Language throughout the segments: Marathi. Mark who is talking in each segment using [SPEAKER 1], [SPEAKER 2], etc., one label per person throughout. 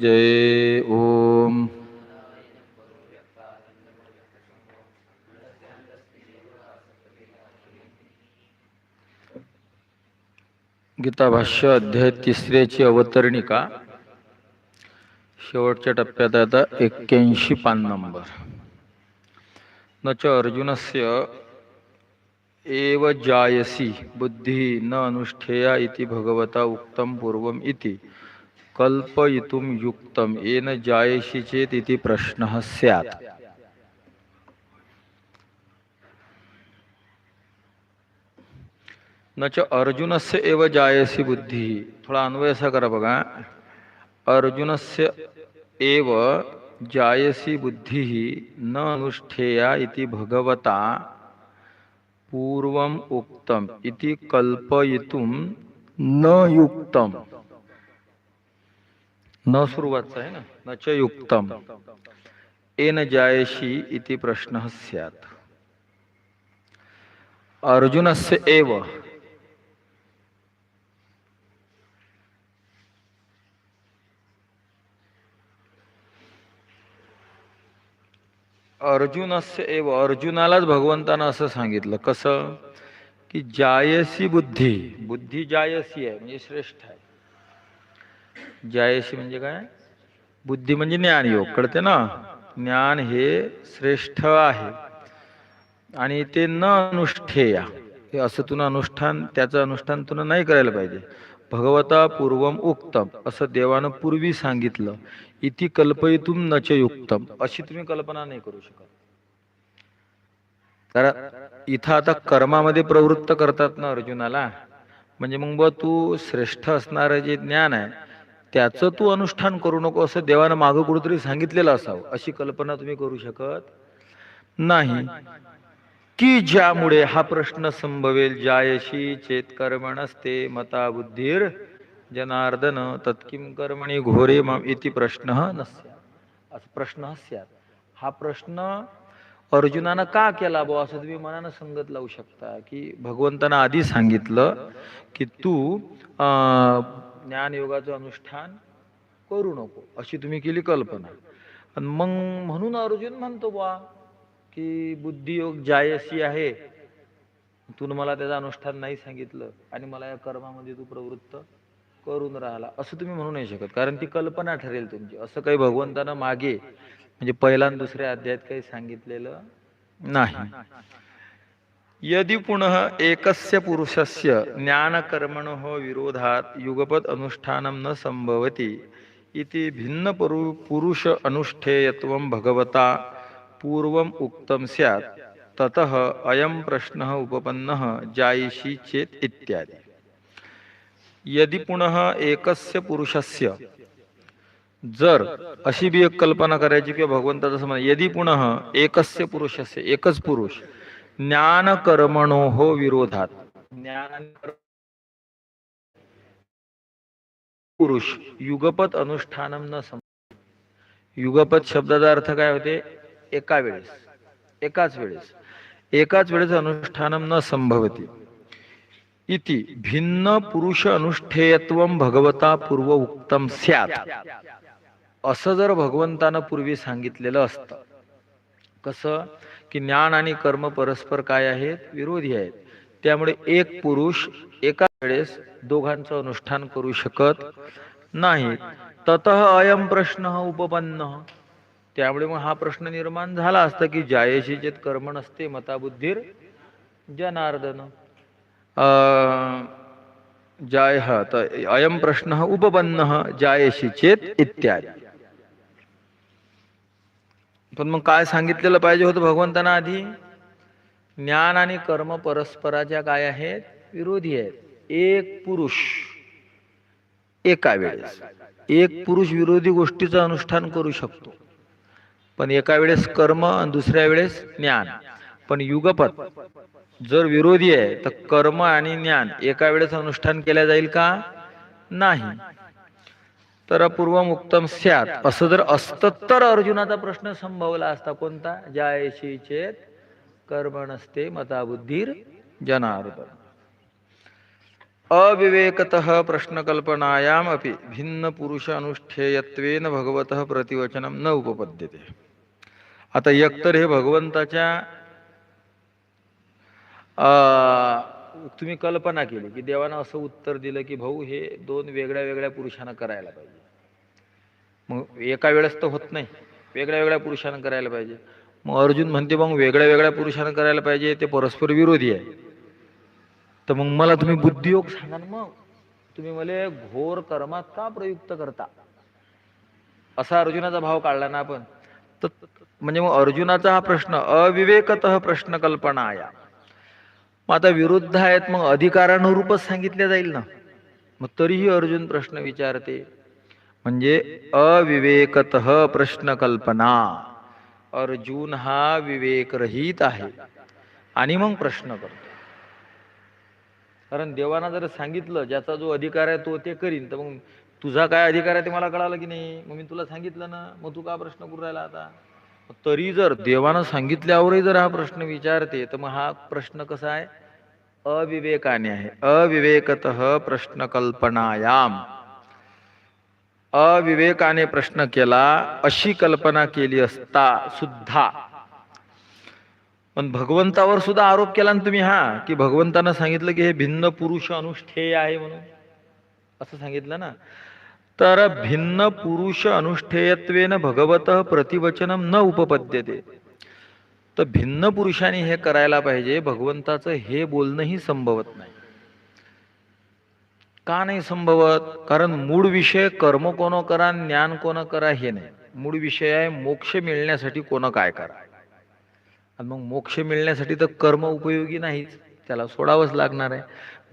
[SPEAKER 1] जय ओम। गीता भाष्य अध्याय तिसऱ्याची अवतरणिका. शेवटच्या टप्प्यात आता एक्क्याऐंशी पान नंबर. न च अर्जुनस्य एव जायसी बुद्धी न अनुष्ठेया इति भगवता उक्तं पूर्वम् इति। कल्पयितुं युक्तं येन जायसी चेत् इति प्रश्नः स्यात्। न च अर्जुनस्य एव जायसी बुद्धी। थोडा अन्वय असा करा बघा अर्जुनस्य एव जायसी बुद्धी न अनुष्ठेया इति भगवता पूर्वम उक्तम। इति कल्पयितुम न युक्तम। न सुरुवातचं आहे ना? न च युक्तम. एन जायशी इति प्रश्न स्यात. अर्जुनस्य एव अर्जुनस्य एव अर्जुनालाच भगवंतानं असं सांगितलं. कसं? की जायसी बुद्धी बुद्धी जायसी आहे म्हणजे श्रेष्ठ आहे. जायसी म्हणजे काय? बुद्धी म्हणजे ज्ञान योग कळते ना? ज्ञान हे श्रेष्ठ आहे. आणि ते न अनुष्ठेया. हे असं तुला अनुष्ठान त्याचं अनुष्ठान तुला नाही करायला पाहिजे. भगवता पूर्वम उक्तम असं देवानं पूर्वी सांगितलं. इति कल्पयितुम नच युक्तम. अशी तुम्ही कल्पना नाही करू शकत. कारण इथं आता कर्मामध्ये प्रवृत्त करतात ना अर्जुनाला. म्हणजे मग तू श्रेष्ठ असणारं जे ज्ञान आहे त्याचं तू अनुष्ठान करू नको असं देवानं मागं कुठेतरी सांगितलेलं असावं. अशी कल्पना तुम्ही करू शकत नाही. की ज्यामुळे हा प्रश्न संभवेल जायशी चेत कर्मणस्ते मता बुद्धीर जनार्दन तत्किम कर्मणी घोरे इति प्रश्न नस्या. असं प्रश्न स्यात. हा प्रश्न अर्जुनानं का केला बुवा असं तुम्ही मनानं संगत लावू शकता की भगवंतानं आधी सांगितलं की तू अं, ज्ञानयोगाचं अनुष्ठान करू नको अशी तुम्ही केली कल्पना. पण मग म्हणून अर्जुन म्हणतो बुवा की बुद्धियोग जायसी आहे. तू मला त्याचं अनुष्ठान नाही सांगितलं आणि मला या कर्मामध्ये तू प्रवृत्त करून राहिला. असं तुम्ही म्हणू नाही शकत कारण ती कल्पना ठरेल तुमची. असं काही भगवंतानं मागे म्हणजे पहिला दुसऱ्या अध्यायात काही सांगितलेलं नाही. यदि पुनः एकस्य पुरुषस्य ज्ञानकर्मणः विरोधात युगपद अनुष्ठानं न संभवति इति भिन्न पुरुष अनुष्ठेयत्वं भगवता पूर्वम् उक्तं स्यात्। ततः अयं प्रश्नः उपपन्नः जायिषि चेत् इत्यादि। यदि पुनः एकस्य पुरुषस्य जर अशी बी एक कल्पना करायची किंवा भगवंताचं समज यदि पुनः एकस्य पुरुषस्य एकच पुरुष ज्ञान कर्मणो हो विरोधात। ज्ञान पुरुष युगपत अनुष्ठान न सम युगपत शब्दाचा अर्थ काय होते? एका वेळेस एकाच वेळेस एकाच वेळेस अनुष्ठान न संभवते। इति भिन्न पुरुष अनुष्ठेयत्व भगवता पूर्व उत्तम स्यात। असं जर भगवंतानं पूर्वी सांगितलेलं असतं कसं? की ज्ञान आणि कर्म परस्पर काय आहेत? विरोधी आहेत. त्यामुळे एक पुरुष एका वेळेस दोघांचं अनुष्ठान करू शकत नाही. तत अयम प्रश्न उपपन्न. त्यामुळे मग हा प्रश्न निर्माण झाला असता की जायशी चेत कर्म नसते मताबुद्धीर जनार्दन. जाय अयम प्रश्न उपपन्न जायशी चेत इत्यादी. पण मग काय सांगितलेलं पाहिजे होतं भगवंतांना आधी ज्ञान आणि कर्म परस्पराच्या काय आहेत? विरोधी आहेत. एक पुरुष. एका वेळेस. एक पुरुष विरोधी गोष्टीचं अनुष्ठान करू शकतो. पण एका वेळेस कर्म आणि दुसऱ्या वेळेस ज्ञान. पण युगपत जर विरोधी आहे तर कर्म आणि ज्ञान एका वेळेस अनुष्ठान केल्या जाईल का? नाही. तर पूर्वमुक्तम स्यात असं जर असतं तर अर्जुनाचा प्रश्न संभवला असता कोणता? जायशी चेत कर्म नसते मताबुद्धीर जनार्दन. अविवेकत प्रश्नकल्पनायाम अपि भिन्न पुरुष अनुष्ठेयत्वेन भगवत प्रतिवचनम न उपपद्यते. आता एकतर हे भगवंताच्या तुम्ही कल्पना केली की देवानं असं उत्तर दिलं की भाऊ हे दोन वेगळ्या वेगळ्या पुरुषांना करायला पाहिजे. मग एका वेळेस तर होत नाही. वेगळ्या वेगळ्या पुरुषांना करायला पाहिजे. मग अर्जुन म्हणते मग वेगळ्या वेगळ्या पुरुषांना करायला पाहिजे ते परस्पर विरोधी आहे. तर मग मला तुम्ही बुद्धियोग सांगा ना मग. तुम्ही मला घोर कर्मात का प्रयुक्त करता. असा अर्जुनाचा भाव काढला ना आपण. तर म्हणजे मग अर्जुनाचा हा प्रश्न अविवेकत प्रश्न कल्पना आया मग आता विरुद्ध आहेत मग अधिकारानुरूपच सांगितले जाईल ना. मग तरीही अर्जुन प्रश्न विचारते म्हणजे अविवेकत प्रश्न कल्पना अर्जुन हा विवेकरहित आहे. आणि मग प्रश्न करतो. कारण देवाना जर सांगितलं ज्याचा जो अधिकार आहे तो ते करीन तर मग तुझा काय अधिकार आहे ते मला कळालं की नाही? मग मी तुला सांगितलं ना मग तू का प्रश्न करू राहिला आता? तरी जर देवानं सांगितल्यावरही जर हा प्रश्न विचारते तर मग हा प्रश्न कसा आहे? अविवेकाने आहे. अविवेकत प्रश्न कल्पनायाम अविवेकाने प्रश्न केला अशी कल्पना केली असता सुद्धा. पण भगवंतावर सुद्धा आरोप केला ना तुम्ही हा की भगवंतानं सांगितलं की हे भिन्न पुरुष अनुष्ठेय आहे म्हणून. असं सांगितलं ना. तर भिन्न पुरुष अनुष्ठेयत्वेन भगवत प्रतिवचनम न उपपद्यते. तर भिन्न पुरुषांनी हे करायला पाहिजे भगवंताचं हे बोलणंही संभवत नाही. का नाही संभवत? कारण मूळ विषय कर्म कोण करा ज्ञान कोण करा हे नाही. मूळ विषय आहे मोक्ष मिळण्यासाठी कोण काय करा. आणि मग मोक्ष मिळण्यासाठी तर कर्म उपयोगी नाहीच. त्याला सोडावंच लागणार आहे.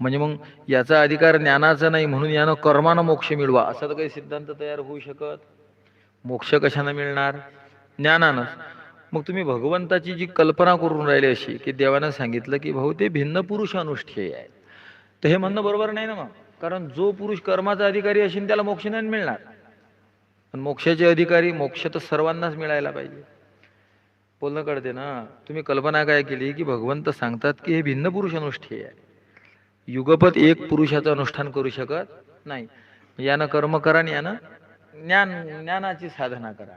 [SPEAKER 1] म्हणजे मग याचा अधिकार ज्ञानाचा नाही म्हणून यानं कर्मानं मोक्ष मिळवा. असा तर काही सिद्धांत तयार होऊ शकत. मोक्ष कशानं मिळणार? ज्ञानानं. मग तुम्ही भगवंताची जी कल्पना करून राहिली अशी की देवानं सांगितलं की भाऊ ते भिन्न पुरुष अनुष्ठेय आहेत. तर हे म्हणणं बरोबर नाही ना मग? कारण जो पुरुष कर्माचा अधिकारी असेल त्याला मोक्ष नाही मिळणार. पण मोक्षाचे अधिकारी मोक्ष तर सर्वांनाच मिळायला पाहिजे. बोलणं कळते ना तुम्ही कल्पना काय केली की भगवंत सांगतात की हे भिन्न पुरुष अनुष्ठेय आहे. युगपत एक पुरुषाचं अनुष्ठान करू शकत नाही. यानं कर्म करा आणि यानं ज्ञान ज्ञानाची साधना करा.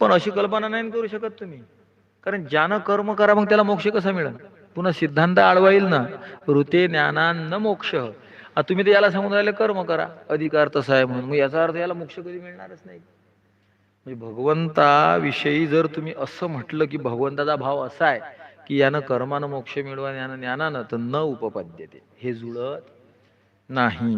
[SPEAKER 1] पण अशी कल्पना नाही करू शकत तुम्ही. कारण ज्यानं कर्म करा मग त्याला मोक्ष कसा मिळेल? पुन्हा सिद्धांत आडवा येईल ना ऋते ज्ञानान मोक्ष. तुम्ही तर याला सांगून राहिले कर्म करा. अधिकार तसा आहे म्हणून. मग याचा अर्थ याला मोक्ष कधी मिळणारच नाही. म्हणजे भगवंताविषयी जर तुम्ही असं म्हटलं की भगवंताचा भाव असा आहे की यानं कर्मानं मोक्ष मिळवा यानं ज्ञानानं तर न उपपद्यते. हे जुळत नाही.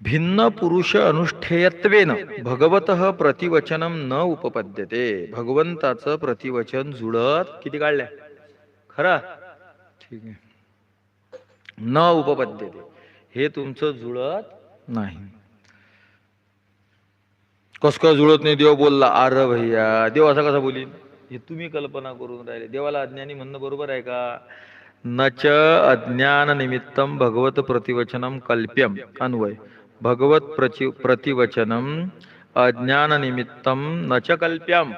[SPEAKER 1] भिन्न पुरुष अनुष्ठेयत्वेन भगवत प्रतिवचनम न उपपद्यते. भगवंताचं प्रतिवचन जुळत किती काढलंय? खरा? ठीक आहे. न उपपद्यते. हे तुमचं जुळत नाही. कस काय जुळत नाही देव बोलला अरे भैया देव असा कसा बोलीन? हे तुम्ही कल्पना करून राहिले. देवाला अज्ञानी म्हणणं बरोबर आहे का? नच अज्ञान निमित्तम भगवत प्रतिवचनम कल्प्यम. अन्वय. भगवत प्रचि प्रतिवचनम अज्ञान निमित्तम नच कल्प्यम.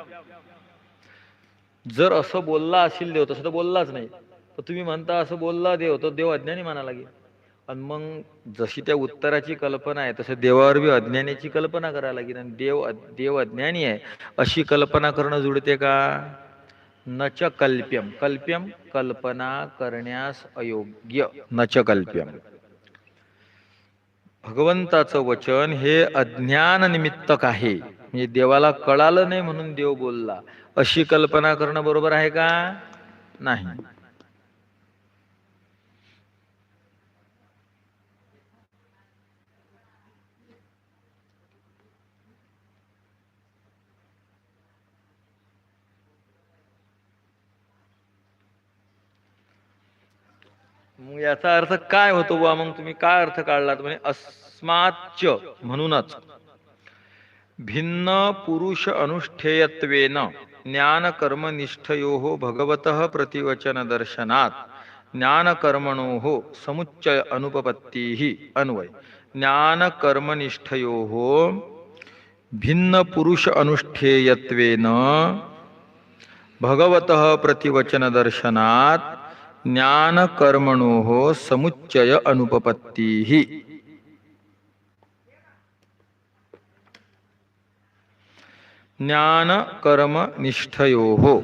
[SPEAKER 1] जर असं बोलला असेल देव तसं तर बोललाच नाही. तर तुम्ही म्हणता असं बोलला देव तर देव अज्ञानी म्हणा लागेल. आणि मग जशी त्या उत्तराची कल्पना आहे तसं देवावर बी अज्ञानाची कल्पना करायला लागेल. आणि देव देव अज्ञानी आहे अशी कल्पना करणं जुळते का? नच कल्प्यम. कल्प्यम कल्पना करण्यास अयोग्य. नच कल्प्यम. भगवंताचं वचन हे अज्ञान निमित्तक आहे. म्हणजे देवाला कळालं नाही म्हणून देव बोलला. अशी कल्पना करणं बरोबर आहे का? नाही. मग याचा अर्थ काय होतो बुवा? मग तुम्ही काय अर्थ काढलात? म्हणजे अस्माच्च म्हणूनच. भिन्न पुरुष अनुष्ठेयत्वेन ज्ञान कर्मनिष्ठयो भगवत प्रतिवचन दर्शनात ज्ञान कर्मणो समुच्चय अनुपपत्ती अन्वय। ज्ञान हो भिन्न पुरुष अनुष्ठेयत्वेन भगवत प्रतिवचन दर्शनात ज्ञान कर्मणो समुच्चय अनुपपत्ती। ज्ञान कर्म निष्ठयो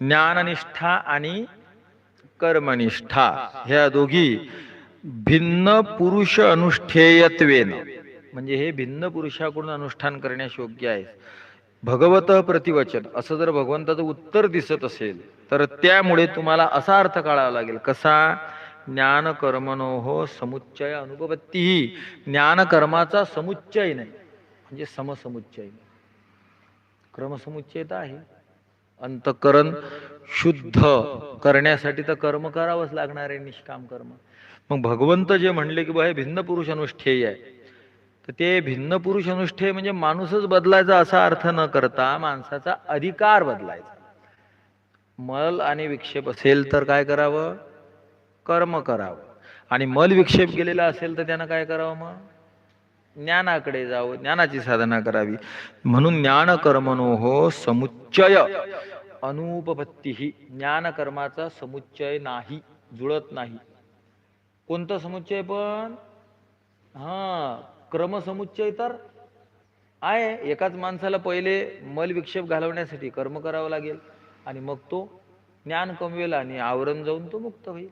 [SPEAKER 1] ज्ञाननिष्ठा आणि कर्मनिष्ठा ह्या दोघी भिन्न पुरुष अनुष्ठेयत्वेन। म्हणजे हे भिन्न पुरुषाकडून अनुष्ठान करण्यास योग्य आहे भगवत प्रतिवचन असं जर भगवंताचं उत्तर दिसत असेल तर त्यामुळे तुम्हाला असा अर्थ काढावा लागेल. कसा? ज्ञान कर्मनो समुच्चय अनुपत्ती ज्ञान कर्माचा समुच्चय नाही म्हणजे समसमुच्चय. नाही क्रमसमुच्चय तर आहे. अंतकरण शुद्ध करण्यासाठी तर कर्म करावंच लागणार आहे निष्काम कर्म. मग भगवंत जे म्हणले की बा हे भिन्न पुरुष अनुष्ठेय आहे तर ते भिन्न पुरुष अनुष्ठेय म्हणजे माणूसच बदलायचा असा अर्थ न करता माणसाचा अधिकार बदलायचा. मल आणि विक्षेप असेल तर काय करावं? कर्म करावं. आणि मल विक्षेप गेलेला असेल तर त्यानं काय करावं मग? ज्ञानाकडे जावं ज्ञानाची साधना करावी. म्हणून ज्ञान कर्मनो हो समुच्चय. अनुपपत्ती ही ज्ञान कर्माचा समुच्चय नाही जुळत नाही. कोणतं समुच्चय पण? हा क्रमसमुच्चय तर आहे. एकाच माणसाला पहिले मल विक्षेप घालवण्यासाठी कर्म करावं लागेल आणि मग तो ज्ञान कमवेल आणि आवरण जाऊन तो मुक्त होईल.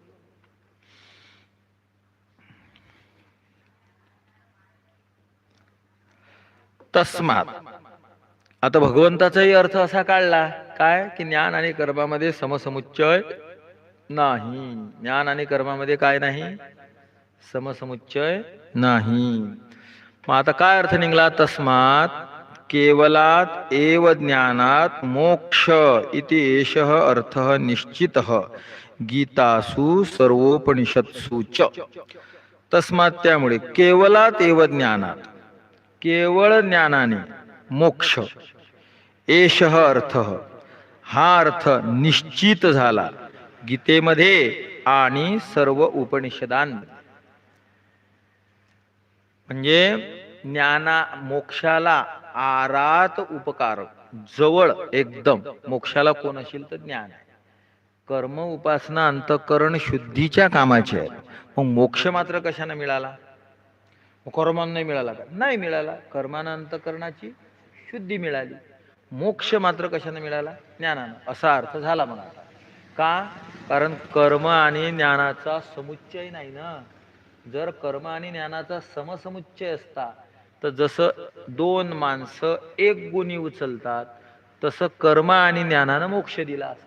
[SPEAKER 1] तस्मात. आता भगवंताचाही अर्थ असा काढला काय? की ज्ञान आणि कर्मामध्ये समसमुच्चय नाही. ज्ञान आणि कर्मामध्ये काय नाही? समसमुच्चय नाही. मग आता काय अर्थ निघाला? तस्मात केवलात एव ज्ञानात मोक्ष इति एष अर्थ निश्चित। गीतासु सर्वोपनिषत्सु च। तस्मात त्यामुळे केवलात एव ज्ञानात। केवळ ज्ञानाने मोक्ष एष अर्थ। हा अर्थ निश्चित झाला। गीतेमध्ये आणि सर्व उपनिषदांमध्ये। म्हणजे ज्ञाना मोक्षाला आरात उपकारक जवळ एकदम. मोक्षाला कोण असेल तर ज्ञान आहे. कर्म उपासना अंतकरण शुद्धीच्या कामाचे आहे मग मोक्ष मात्र कशाने मिळाला? कर्मानं नाही मिळाला का? नाही मिळाला. कर्मानं अंतकरणाची शुद्धी मिळाली. मोक्ष मात्र कशाने मिळाला? ज्ञानानं. असा अर्थ झाला मग आता. का? कारण कर्म आणि ज्ञानाचा समुच्चय नाही ना. जर कर्म आणि ज्ञानाचा समसमुच्चय असता तर जसं दोन माणसं एक गुणी उचलतात तसं कर्म आणि ज्ञानानं मोक्ष दिला असता.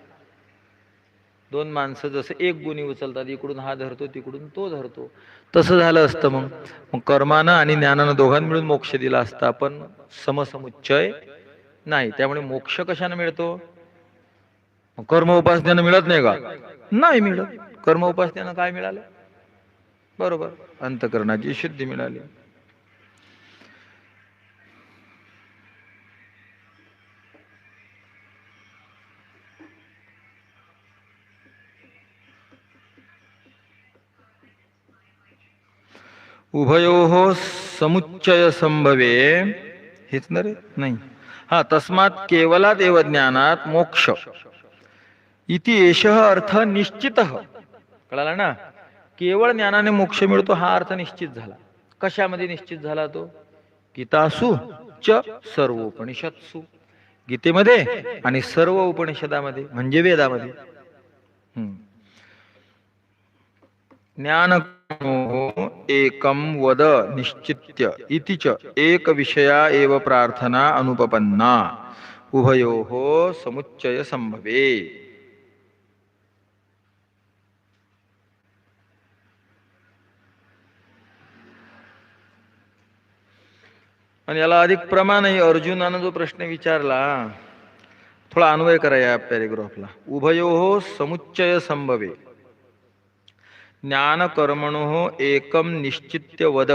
[SPEAKER 1] दोन माणसं जसं एक गुणी उचलतात इकडून हा धरतो तिकडून तो धरतो. तसं झालं असतं मग. मग कर्मानं आणि ज्ञानानं दोघांना मिळून मोक्ष दिला असता पण समसमुच्चय नाही. त्यामुळे मोक्ष कशानं मिळतो? कर्म उपासनेनं मिळत नाही का? नाही मिळत. कर्म उपासनेनं काय मिळालं? बरोबर. अंतकरणाची शुद्धी मिळाली. उभयो समुच्चय संभवे हेच ना रे? नाही. हा तस्मात केवलात एव ज्ञानात मोक्ष. इति एष अर्थ निश्चित. कळाला ना? केवळ ज्ञानाने मोक्ष मिळतो हा अर्थ निश्चित झाला. कशामध्ये निश्चित झाला तो? गीतासु च सर्व उपनिषदसु गीतेमध्ये आणि सर्व उपनिषदामध्ये म्हणजे वेदामध्ये. हम्म. ज्ञान एकम वद निश्चित्य इति च एक विषया एव प्रार्थना अनुपपन्ना. उभयोः समुच्चय संभवे आणि याला अधिक प्रमाण आहे अर्जुनानं जो प्रश्न विचारला थोडा अन्वय करा या पॅरेग्राफला. उभयो समुच्चय संभवे. ज्ञान कर्मणो एकम निश्चित्य वद.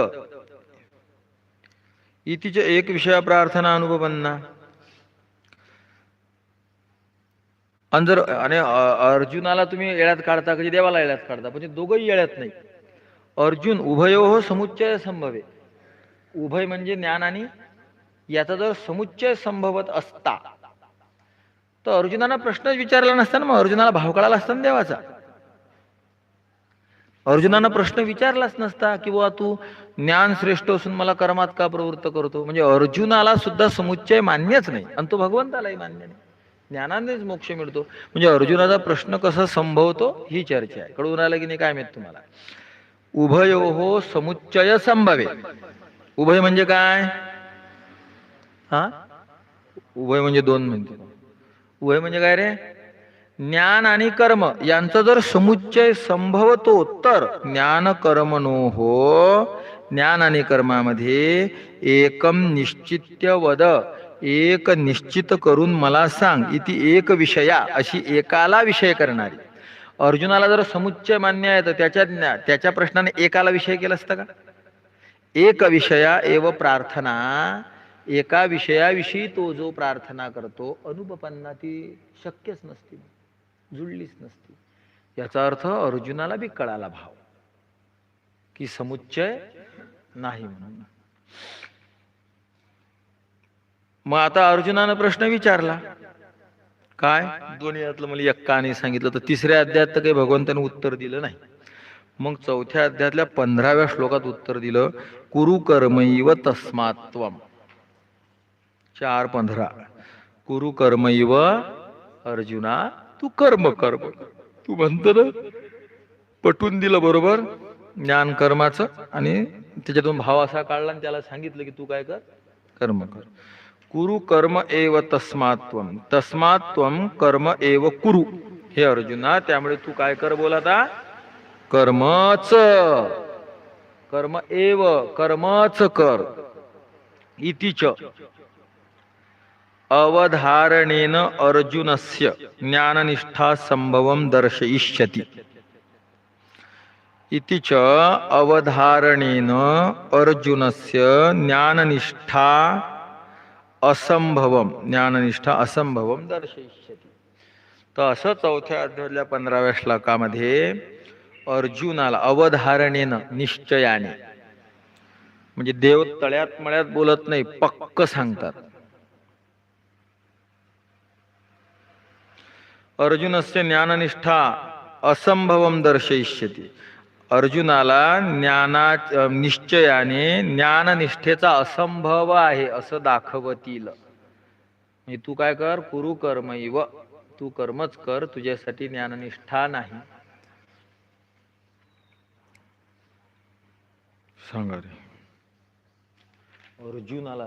[SPEAKER 1] इतिचे एक विषय प्रार्थना अनुभवांना आणि जर आणि अर्जुनाला तुम्ही येळ्यात काढता कधी देवाला येळ्यात काढता म्हणजे दोघंही येळ्यात नाही. अर्जुन उभयो समुच्चय संभवे. उभय म्हणजे ज्ञान आणि याचा जर समुच्चय संभवत असता. तर अर्जुनाला प्रश्नच विचारला नसता ना मग अर्जुनाला भाव कळाला असता ना देवाचा. अर्जुनानं प्रश्न विचारलाच नसता किंवा तू ज्ञान श्रेष्ठ असून मला कर्मात का प्रवृत्त करतो? म्हणजे अर्जुनाला सुद्धा समुच्चय मान्यच नाही. आणि तो भगवंतालाही मान्य नाही. ज्ञानानेच मोक्ष मिळतो. म्हणजे अर्जुनाचा प्रश्न कसा संभवतो ही चर्चा आहे. कळून आलं की नाही काय माहीत तुम्हाला? उभयो हो समुच्चय संभवे उभय म्हणजे काय? हा? उभय म्हणजे दोन म्हणते उभय म्हणजे काय रे? ज्ञान आणि कर्म यांचा जर समुच्चय संभवतो तर ज्ञान कर्म नो हो. ज्ञान आणि कर्मामध्ये एकम निश्चित्य वद एक निश्चित करून मला सांग इति एक विषया अशी एकाला विषय करणारी. अर्जुनाला जर समुच्चय मान्य आहे तर त्याच्या ज्ञा- त्याच्या प्रश्नाने एकाला विषय केला असता का? एक विषया एव प्रार्थना एका विषयाविषयी तो जो प्रार्थना करतो अनुपपन्ना ती शक्यच नसती जुळलीच नसती. याचा अर्थ अर्जुनाला बी कळाला भाव की समुच्चय नाही म्हणून. मग आता अर्जुनानं प्रश्न विचारला काय? दोन्ही यातलं मला आणि सांगितलं तर तिसऱ्या अध्यायात तर काही भगवंताने उत्तर दिलं नाही. मग चौथ्या अध्यायातल्या पंधराव्या श्लोकात उत्तर दिलं कुरु कर्मैव तस्मात्वम चार पंधरा. कुरु कर्मैव अर्जुना तू कर्म कर्म तू म्हणत ना पटवून दिलं बरोबर ज्ञान कर्माचं आणि त्याच्यातून भाव असा काढला आणि त्याला सांगितलं की तू काय कर? कर्म कर. कुरु कर्म एव तस्मात्व तस्मात्व कर्म एव कुरु. हे अर्जुना त्यामुळे तू काय कर बोल आता? कर्मच. कर्म एव कर्मच कर. इतिच अवधारणेन अर्जुनस्य ज्ञाननिष्ठा संभवम दर्शयिष्यति. इति च अवधारणेन अर्जुनस्य ज्ञाननिष्ठा असंभवम ज्ञाननिष्ठा असंभवम दर्शयिष्यति. तर असं चौथ्या अध्यायातल्या पंधराव्या श्लोकामध्ये अर्जुनाला अवधारणेनं निश्चयाने. म्हणजे देव तळ्यात मळ्यात बोलत नाही पक्क सांगतात. अर्जुनस्य ज्ञाननिष्ठा असंभवम दर्शयिष्यती. अर्जुनाला ज्ञाना निश्चयाने ज्ञाननिष्ठेचा असंभव आहे असं दाखवतील. म्हणजे तू काय कर? कुरु कर्मैव तू कर्मच कर तुझ्यासाठी ज्ञाननिष्ठा नाही. सांगा रे. अर्जुनाला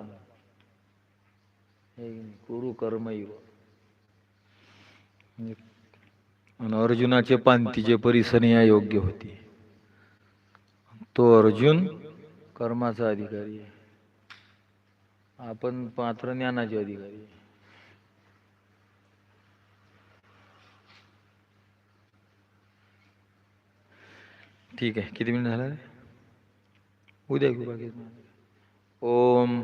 [SPEAKER 1] हे कुरु कर्मैव आणि अर्जुनाचे पांतीचे परिसने योग्य होती. तो अर्जुन कर्माचा अधिकारी आहे. आपण मात्र ज्ञानाचे अधिकारी आहे. ठीक आहे. किती मिनिट झाला? रे उद्या घेऊ बाकी ओम.